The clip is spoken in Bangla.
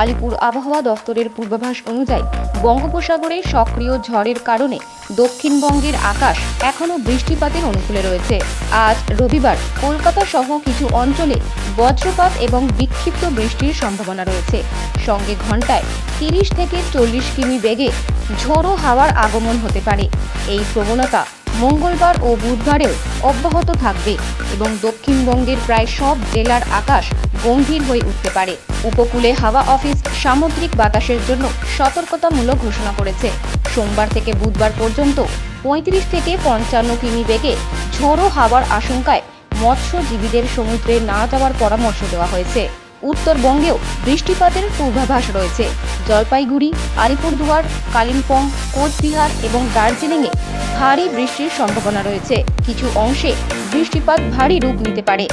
আলিপুর আবহাওয়া দফতরের পূর্বাভাস অনুযায়ী বঙ্গোপসাগরে সক্রিয় ঝড়ের কারণে দক্ষিণবঙ্গের আকাশ এখনও বৃষ্টিপাতের অনুকূলে রয়েছে। আজ রবিবার কলকাতা সহ কিছু অঞ্চলে বজ্রপাত এবং বিক্ষিপ্ত বৃষ্টির সম্ভাবনা রয়েছে। সঙ্গে ঘন্টায় তিরিশ থেকে চল্লিশ কিমি বেগে ঝোড়ো হাওয়ার আগমন হতে পারে। এই প্রবণতা মঙ্গলবার ও বুধবারেও অব্যাহত থাকবে এবং দক্ষিণবঙ্গের প্রায় সব জেলার আকাশ গম্ভীর হয়ে উঠতে পারে। উপকূলে হাওয়া অফিস সামুদ্রিক বাতাসের জন্য সতর্কতামূলক ঘোষণা করেছে। সোমবার থেকে বুধবার পর্যন্ত পঁয়ত্রিশ থেকে পঞ্চান্ন কিমি বেগে ঝোড়ো হাওয়ার আশঙ্কায় মৎস্যজীবীদের সমুদ্রে না যাওয়ার পরামর্শ দেওয়া হয়েছে। উত্তরবঙ্গেও বৃষ্টিপাতের পূর্বাভাস রয়েছে। জলপাইগুড়ি, আলিপুরদুয়ার, কালিম্পং, কোচবিহার এবং দার্জিলিংয়ে ভারী বৃষ্টির সম্ভাবনা রয়েছে। কিছু অংশে বৃষ্টিপাত ভারী রূপ নিতে পারে।